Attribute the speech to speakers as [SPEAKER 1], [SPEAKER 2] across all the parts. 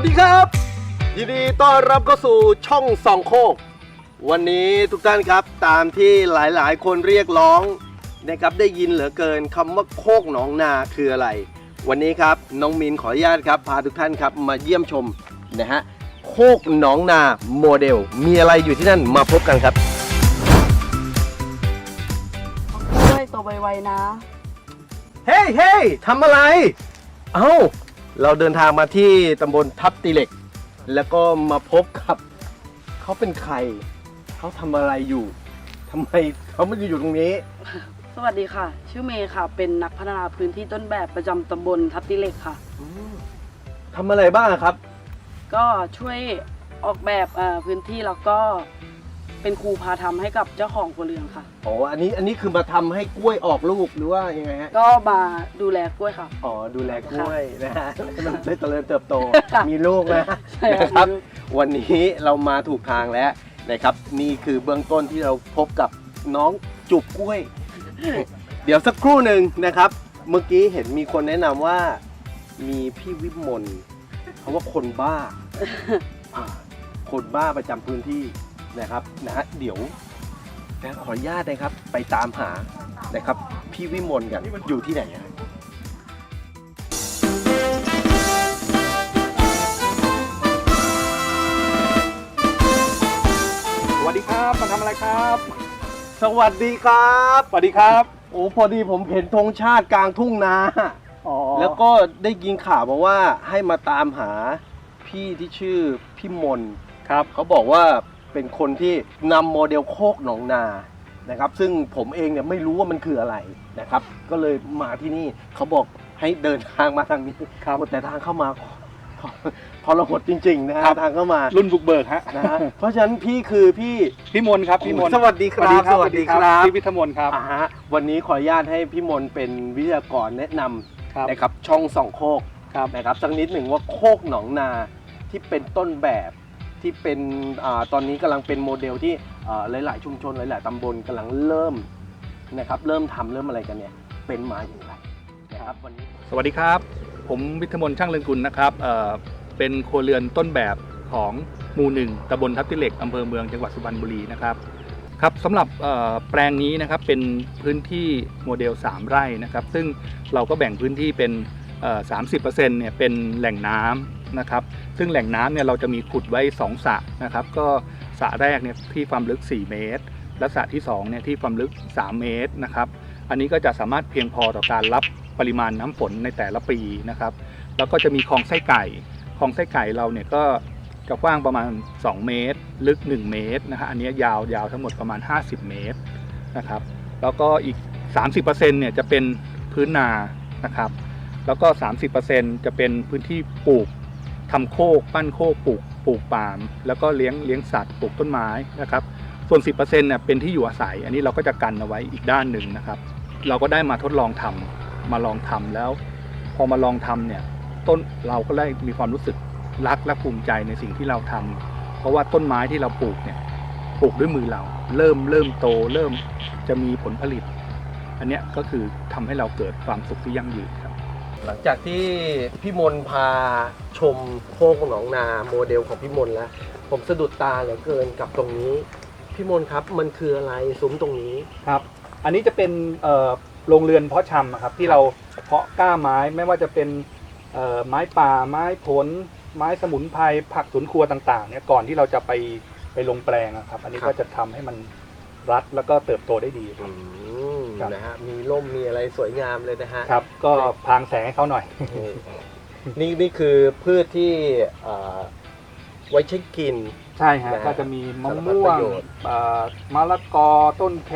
[SPEAKER 1] วัสดีครับ ยินดีต้อนรับเข้าสู่ช่องสองโคก วันนี้ทุกท่านครับตามที่หลายๆ คนเรียกร้องนะครับได้ยินเหลือเกินคำว่าโคกหนองนาคืออะไร วันนี้ครับน้องมินขออนุญาตครับพาทุกท่านครับมาเยี่ยมชมนะฮะโคกหนองนาโมเดล มีอะไรอยู่ที่นั่นมาพบกันครับ
[SPEAKER 2] กล้วยโตไวๆนะ
[SPEAKER 1] เฮ้ยเฮ้ยทำอะไร เอ้า เราเดินทางมาที่ตำบลทับตีเหล็ก แล้วก็มาพบกับเขาเป็นใคร เขาทำอะไรอยู่ทำไมเขาไม่ได้อยู่ตรงนี้
[SPEAKER 2] สวัสดีค่ะ ชื่อเมย์ค่ะ เป็นนักพัฒนาพื้นที่ต้นแบบประจำตำบลทับติเหล็กค่ะ
[SPEAKER 1] ทำอะไรบ้างครับ
[SPEAKER 2] ก็ช่วยออกแบบเอ่อพื้นที่แล้วก็ เป็นครูพาทำให้กับเจ้าของครัวเรือนค่ะ
[SPEAKER 1] อ๋อ อันนี้อันนี้คือมาทำให้กล้วยออกลูกหรือว่ายังไงฮะ
[SPEAKER 2] ก็มาดูแลกล้วยค่ะ
[SPEAKER 1] อ๋อ ดูแลกล้วยนะฮะให้มันได้เจริญเติบโต
[SPEAKER 2] ค่ะ
[SPEAKER 1] มีลูกนะ
[SPEAKER 2] ใช่ค่ะ
[SPEAKER 1] นะครับวันนี้เรามาถูกทางแล้วนะครับ นี่คือเบื้องต้นที่เราพบกับน้องจุบกล้วย เดี๋ยวสักครู่หนึ่งนะครับ เมื่อกี้เห็นมีคนแนะนำว่ามีพี่วิมลเขาว่าคนบ้าอ่าคนบ้าประจำพื้นที่ นะครับนะฮะเดี๋ยวนะขออนุญาตนะครับ ไปตามหานะครับ พี่วิมลกันอยู่ที่ไหนอะ
[SPEAKER 3] สวัสดีครับมาทำอะไรครับ
[SPEAKER 1] สวัสดีครับ
[SPEAKER 3] สวัสดีครับ
[SPEAKER 1] โอ้พอดีผมเห็นธงชาติกลางทุ่งนา
[SPEAKER 3] อ๋อ
[SPEAKER 1] แล้วก็ได้ยินข่าวมาว่าให้มาตามหาพี่ที่ชื่อพี่มน
[SPEAKER 3] ครับ
[SPEAKER 1] เขาบอกว่า เป็นคนที่นำโมเดลโคกหนองนานะครับ ซึ่งผมเองเนี่ยไม่รู้ว่ามันคืออะไรนะครับ ก็เลยมาที่นี่เขาบอกให้เดินทางมาทางนี้
[SPEAKER 3] ครับ
[SPEAKER 1] แต่ทางเข้ามาทรหดจริงๆนะฮะ
[SPEAKER 3] ครับ
[SPEAKER 1] ทางเข้ามา
[SPEAKER 3] รุ่นบุกเบิกฮะ
[SPEAKER 1] นะฮะเพราะฉะนั้นพี่คือพี่
[SPEAKER 3] พี่มนครับพี่มน
[SPEAKER 1] สวัสดีครับ
[SPEAKER 3] สวัสดีครับ พี่วิทยมนครับ
[SPEAKER 1] อ่าฮะวันนี้ขออนุญาตให้พี่มนเป็นวิทยากรแนะนำ
[SPEAKER 3] ครับ
[SPEAKER 1] นะครับช่องส่องโคก
[SPEAKER 3] ครับ
[SPEAKER 1] นะครับสักนิดหนึ่งว่าโคกหนองนาที่เป็นต้นแบบ ที่เป็นอาตอนนี้กำลังเป็นโมเดลที่อ่าหลาย ๆ ชุมชนหลาย ๆตำบลกำลังเริ่มนะครับเริ่มทำเริ่มอะไรกันเนี่ยเป็นมาอย่างไรนะครับวันนี้
[SPEAKER 3] สวัสดีครับ ผมวิทยมนช่างเรืองกุลนะครับเอ่อเป็นครัวเรือนต้นแบบของหมู่หนึ่งตำบลทับทิเหล็กอำเภอเมืองจังหวัดสุพรรณบุรีนะครับครับสำหรับเอ่อแปลงนี้นะครับเป็นพื้นที่โมเดล 3 ไร่นะครับ ซึ่งเราก็แบ่งพื้นที่เป็นเอ่อ30%เนี่ยเป็นแหล่งน้ำ นะครับ ซึ่งแหล่งน้ำเนี่ยเราจะมีขุดไว้ 2สระนะครับ ก็สระแรกเนี่ยที่ความลึก 4 เมตร และสระที่2เนี่ยที่ความลึก 3 เมตรนะครับ อันนี้ก็จะสามารถเพียงพอต่อการรับปริมาณน้ำฝนในแต่ละปีนะครับ แล้วก็จะมีคลองไส้ไก่คลองไส้ไก่เราเนี่ยก็จะกว้างประมาณ 2 เมตร ลึก 1 เมตรนะฮะอันนี้ยาวยาวทั้งหมดประมาณ 50 เมตรนะครับ แล้วก็อีก 30%เนี่ยจะเป็นพื้นนานะครับ แล้วก็ 30%จะเป็นพื้นที่ปลูก ทำโคกปั้นโคกปลูกปลูกปาล์มแล้วก็เลี้ยงเลี้ยงสัตว์ปลูกต้นไม้นะครับ ส่วน 10%เนี่ยเป็นที่อยู่อาศัย อันนี้เราก็จะกันเอาไว้อีกด้านหนึ่งนะครับ เราก็ได้มาทดลองทำมาลองทำแล้ว พอมาลองทำเนี่ยต้นเราก็ได้มีความรู้สึกรักและภูมิใจในสิ่งที่เราทำเพราะว่าต้นไม้ที่เราปลูกเนี่ยปลูกด้วยมือเรา เริ่มเริ่มโต เริ่มจะมีผลผลิต อันเนี้ยก็คือทำให้เราเกิดความสุขที่ยั่งยืนครับ
[SPEAKER 1] หลังจากที่พี่มนพาชมโคกหนองนาโมเดลของพี่มนแล้ว ผมสะดุดตาเหลือเกินกับตรงนี้ พี่มนครับมันคืออะไรซุ้มตรงนี้
[SPEAKER 3] ครับ อันนี้จะเป็นเอ่อโรงเรือนเพาะชำอะครับที่เราเพาะกล้าไม้ไม่ว่าจะเป็นเอ่อไม้ป่าไม้ผล ไม้สมุนไพรผักสวนครัวต่างๆเนี่ยก่อนที่เราจะไปไปลงแปลงอะครับ อันนี้
[SPEAKER 1] ครับ
[SPEAKER 3] ก็จะทำให้มันรัดแล้วก็เติบโตได้ดีครับ
[SPEAKER 1] ม
[SPEAKER 3] ครับ
[SPEAKER 1] นะฮะมีร่มมีอะไรสวยงามเลยนะฮะ
[SPEAKER 3] ครับ ก็พรางแสงให้เขาหน่อย
[SPEAKER 1] นี่นี่นี่คือพืชที่เอ่อไว้ใช้กิน
[SPEAKER 3] ใช่ฮะ
[SPEAKER 1] นะฮะ
[SPEAKER 3] ก็จะมีมะ
[SPEAKER 1] สารพัด
[SPEAKER 3] ม่ว
[SPEAKER 1] ประ
[SPEAKER 3] ง
[SPEAKER 1] โยชน์
[SPEAKER 3] เอ่อมะละกอ ต้นแค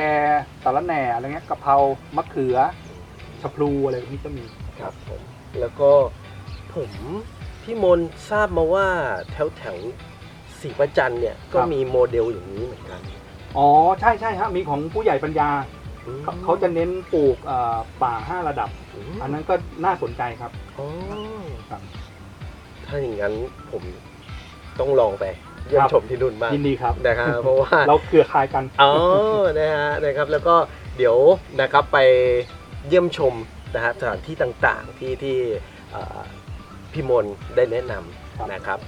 [SPEAKER 3] สาระแหน่อะไรเงี้ยกะเพรามะเขือชะพลูอะไรพวกนี้ก็มี
[SPEAKER 1] ครับผมแล้วก็ผมพี่มนทราบมาว่าแถวแถวศรีประจันเนี่ยก็มีโมเดลอย่างนี้เหมือนกัน
[SPEAKER 3] อ๋อ ใช่ใช่ฮะ มีของผู้ใหญ่ปัญญา
[SPEAKER 1] อืม
[SPEAKER 3] เขาเขาจะเน้นปลูกเอ่อป่าห้าระดับ
[SPEAKER 1] ม
[SPEAKER 3] อันนั้นก็น่าสนใจครับ
[SPEAKER 1] อ๋อ
[SPEAKER 3] ครับ
[SPEAKER 1] ถ้าอย่างนั้นผมต้องลองไปเยี่ยม
[SPEAKER 3] ครับ
[SPEAKER 1] ชมที่นู่นบ้าง
[SPEAKER 3] ยินดีครับ
[SPEAKER 1] นะครับเพราะว่า
[SPEAKER 3] เราเครือข่ายกัน
[SPEAKER 1] อ๋อ นะฮะ นะครับ แล้วก็เดี๋ยวนะครับไปเยี่ยมชมนะฮะสถานที่ต่างๆที่ที่เอ่อพี่มนได้แนะนำ
[SPEAKER 3] ครับ
[SPEAKER 1] นะครับ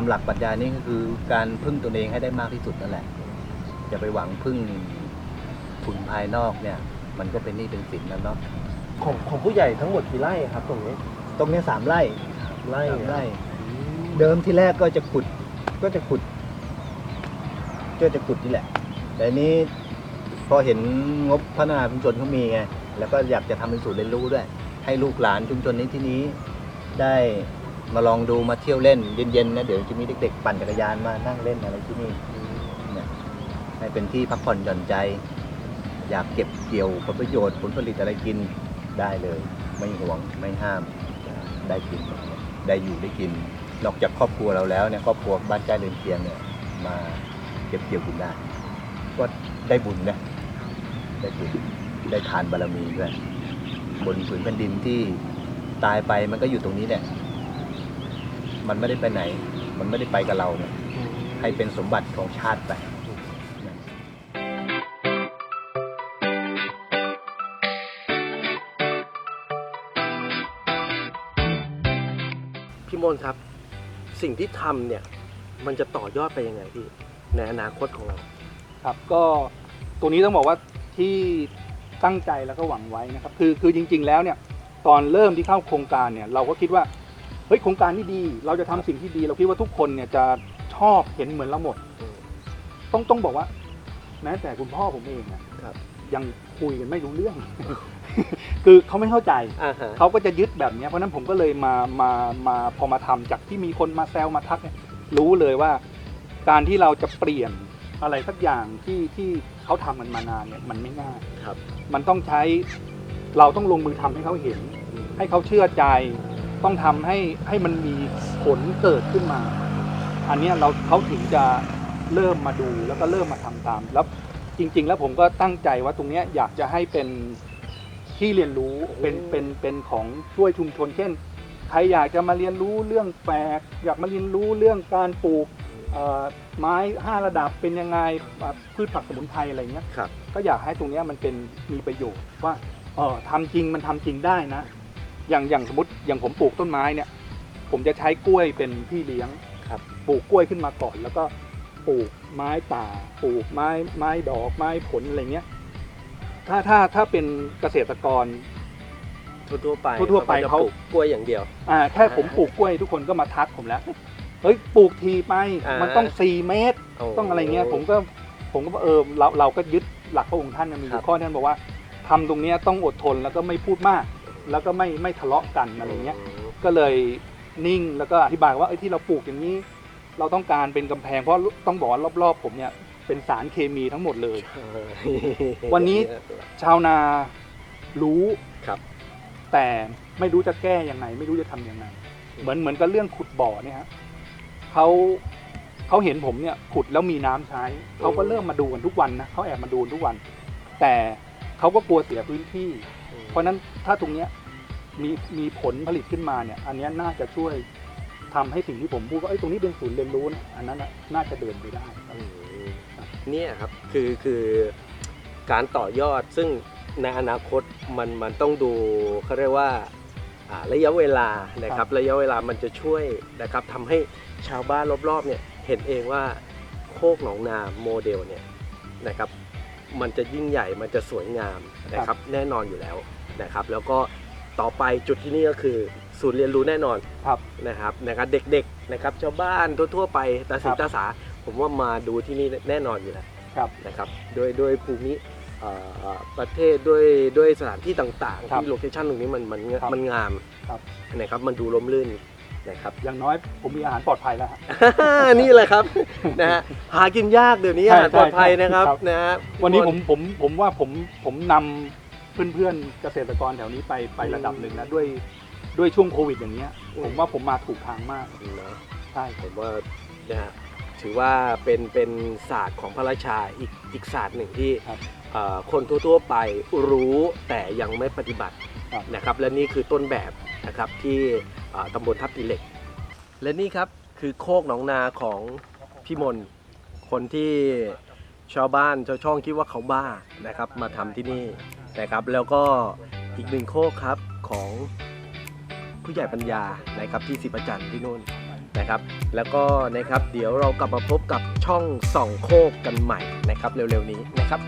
[SPEAKER 1] า
[SPEAKER 4] มหลักปรัชญานี่ก็คือการพึ่งตนเองให้ได้มากที่สุดนั่นแหละอย่าไปหวังพึ่งทุนภายนอกเนี่ย มันก็เป็นหนี้เป็นสินแล้วเนาะ
[SPEAKER 1] ของของผู้ใหญ่ทั้งหมดกี่ไร่ครับ ตรงนี้
[SPEAKER 4] ตรงเนี้ยสามไร่
[SPEAKER 1] ไร่
[SPEAKER 4] สามไร่เดิมที่แรกก็จะขุดก็จะขุด ก็จะขุดนี่แหละ แต่อันนี้พอเห็นงบพัฒนาชุมชนเขามีไงแล้วก็อยากจะทำเป็นศูนย์เรียนรู้ด้วย ให้ลูกหลานชุมชนนี้ที่นี้ได้ มาลองดูมาเที่ยวเล่นเย็นๆนะเดี๋ยวจะมีเด็กๆ ปั่นจักรยานมานั่งเล่นอะไรที่นี่เนี่ยให้เป็นที่พักผ่อนหย่อนใจ อยากเก็บเกี่ยวผลประโยชน์ผลผลิตอะไรกินได้เลย ไม่หวงไม่ห้ามได้กินได้อยู่ได้กิน นอกจากครอบครัวเราแล้วเนี่ยครอบครัวบ้านใกล้เรือนเคียงเนี่ยมาเก็บเกี่ยวกินได้ก็ได้บุญนะได้บุญได้ทานบารมีด้วยบนผืนแผ่นดินที่ตายไปมันก็อยู่ตรงนี้แหละ มันไม่ได้ไปไหน มันไม่ได้ไปกับเราเนี่ยให้เป็นสมบัติของชาติไป
[SPEAKER 1] พี่มนต์ครับ สิ่งที่ทำเนี่ยมันจะต่อยอดไปยังไงพี่ในอนาคตของเรา
[SPEAKER 3] ครับก็ตัวนี้ต้องบอกว่าที่ตั้งใจแล้วก็หวังไว้นะครับ คือคือจริง ๆ แล้วเนี่ยตอนเริ่มที่เข้าโครงการเนี่ยเราก็คิดว่า เฮ้ยโครงการนี้ดี เราจะทำสิ่งที่ดี เราคิดว่าทุกคนเนี่ยจะชอบเห็นเหมือนเราหมด
[SPEAKER 1] อืม
[SPEAKER 3] ต้องต้องบอกว่า แม้แต่คุณพ่อผมเองอะ
[SPEAKER 1] ครับ
[SPEAKER 3] ยังคุยกันไม่รู้เรื่อง คือเขาไม่เข้าใจ
[SPEAKER 1] อ่าฮะ
[SPEAKER 3] เขาก็จะยึดแบบเนี้ยเพราะฉะนั้นผมก็เลยมามามาพอมาทำจากที่มีคนมาแซวมาทักเนี่ยรู้เลยว่า การที่เราจะเปลี่ยนอะไรสักอย่างที่ที่เขาทำมันมานานเนี่ยมันไม่ง่าย
[SPEAKER 1] ครับ
[SPEAKER 3] มันต้องใช้เราต้องลงมือทำให้เขาเห็น ให้เขาเชื่อใจ ต้องทำให้ให้มันมีผลเกิดขึ้นมา อันเนี้ยเราเขาถึงจะเริ่มมาดูแล้วก็เริ่มมาทำตาม แล้วจริง ๆ แล้วผมก็ตั้งใจว่าตรงเนี้ยอยากจะให้เป็นที่เรียนรู้เป็นเป็นเป็นของช่วยชุมชน เช่นใครอยากจะมาเรียนรู้เรื่องแปลกอยากมาเรียนรู้เรื่องการปลูกเอ่อไม้ห้าระดับเป็นยังไงอะพืชผักสมุนไพรอะไรเงี้ย
[SPEAKER 1] ครับ
[SPEAKER 3] ก็อยากให้ตรงเนี้ยมันเป็นมีประโยชน์ว่าเออทำจริงมันทำจริงได้นะ อย่างอย่างสมมติอย่างผมปลูกต้นไม้เนี่ย ผมจะใช้กล้วยเป็นพี่เลี้ยง
[SPEAKER 1] ครับ
[SPEAKER 3] ปลูกกล้วยขึ้นมาก่อน แล้วก็ปลูกไม้ป่า ปลูกไม้ไม้ดอกไม้ผลอะไรเงี้ยถ้าถ้าถ้าเป็นเกษตรกร
[SPEAKER 1] ทั่วๆไป
[SPEAKER 3] ทั่วๆไป
[SPEAKER 1] จะ
[SPEAKER 3] เขา
[SPEAKER 1] ปลูกกล้วยอย่างเดียว
[SPEAKER 3] อ่าแค่ผมปลูกกล้วยทุกคนก็มาทักผมแล้วเฮ้ยปลูกทีไป
[SPEAKER 1] อ่ามั
[SPEAKER 3] มันต้องสี่เมตร
[SPEAKER 1] โอ้
[SPEAKER 3] ต้องอะไรเงี้ยผมก็ผมก็บอกเออเราเราก็ยึดหลักพระองค์ท่านนะมีอ
[SPEAKER 1] ครั
[SPEAKER 3] ยู่
[SPEAKER 1] บ
[SPEAKER 3] ข้อท่านบอกว่าทำตรงเนี้ยต้องอดทนแล้วก็ไม่พูดมาก แล้วก็ไม่ไม่ทะเลาะกันอะไรเงี้ยก็เลยนิ่งแล้วก็อธิบายว่าไอ้ยที่เราปลูกอย่างนี้ เราต้องการเป็นกำแพงเพราะต้องบอกว่ารอบๆ ผมเนี่ยเป็นสารเคมีทั้งหมดเลย
[SPEAKER 1] เออ
[SPEAKER 3] วันนี้ชาวนารู้
[SPEAKER 1] ครับ
[SPEAKER 3] แต่ไม่รู้จะแก้ยังไง ไม่รู้จะทำยังไง เหมือนเหมือนกับเรื่องขุดบ่อเนี่ยฮะเขาเขาเห็นผมเนี่ยขุดแล้วมีน้ำใช้เขาก็เริ่มมาดูกันทุกวันนะเขาแอบมาดูทุกวัน แต่เขาก็กลัวเสียพื้นที่ เพราะฉะนั้นถ้าตรงเนี้ย มีมีผลผลิตขึ้นมาเนี่ย อันเนี้ยน่าจะช่วยทำให้สิ่งที่ผมพูดว่าเอ้ยตรงนี้เป็นศูนย์เรียนรู้นะอันนั้นน่ะน่าจะเดินไปได้ครับ
[SPEAKER 1] อืมเนี่ยครับคือคือการต่อยอดซึ่งในอนาคตมันมันต้องดูเขาเรียกว่าอ่าระยะเวลานะครับ ระยะเวลามันจะช่วยนะครับทำให้ชาวบ้านรอบๆเนี่ยเห็นเองว่าโคกหนองนาโมเดลเนี่ยนะครับ มันจะยิ่งใหญ่มันจะสวยงามนะครับ แน่นอนอยู่แล้วนะครับ แล้วก็ ต่อไปจุดที่นี่ก็คือศูนย์เรียนรู้แน่นอน
[SPEAKER 3] ครับ
[SPEAKER 1] นะครับนะครับเด็กๆนะครับชาวบ้านทั่วๆไปตาสิ
[SPEAKER 3] ครับ
[SPEAKER 1] ตาสา ผมว่ามาดูที่นี่แน่นอนอยู่แล้ว
[SPEAKER 3] ครับ
[SPEAKER 1] นะครับโดยโดยภูมิเอ่อประเทศด้วยด้วยสถานที่ต่างๆ
[SPEAKER 3] ครับ
[SPEAKER 1] ที่โลเคชั่นตรงนี้มันมัน
[SPEAKER 3] ครับ
[SPEAKER 1] มันงาม
[SPEAKER 3] ครับ
[SPEAKER 1] นะครับมันดูร่มรื่นนะครับ
[SPEAKER 3] อย่างน้อยผมมีอาหารปลอดภัยแล้วฮะ
[SPEAKER 1] นี่แหละครับนะฮะหากินยากเดี๋ยวนี้
[SPEAKER 3] ใช่
[SPEAKER 1] อาหารปลอดภัย
[SPEAKER 3] ใช่
[SPEAKER 1] นะครับ
[SPEAKER 3] ครับ
[SPEAKER 1] นะฮะ
[SPEAKER 3] วันนี้ผมผมผมว่าผมผมนำ เพื่อนๆเกษตรกรแถวนี้ไปไประดับหนึ่งนะด้วยด้วยช่วงโควิดอย่างเงี้ย ผมว่าผมมาถูกทางมาก
[SPEAKER 1] นะ
[SPEAKER 3] ใช่
[SPEAKER 1] ผมว่านะฮะถือว่าเป็นเป็นศาสตร์ของพระราชาอีกอีกศาสตร์หนึ่งที่
[SPEAKER 3] ครับ
[SPEAKER 1] เอ่อคนทั่วๆไปรู้แต่ยังไม่ปฏิบัติ
[SPEAKER 3] ครับ
[SPEAKER 1] นะครับ และนี่คือต้นแบบนะครับที่เอ่อตำบลทับทิเหล็ก และนี่ครับคือโคกหนองนาของพี่มนคนที่ชาวบ้านชาวช่องคิดว่าเขาบ้านะครับ มาทำที่นี่ นะครับแล้วก็อีกหนึ่งโคกครับของผู้ใหญ่ปัญญานะครับที่สิบประจันทรี่นู่นนะครับ แล้วก็นะครับเดี๋ยวเรากลับมาพบกับช่องส่องโคกกันใหม่นะครับเร็วๆนี้นะครับ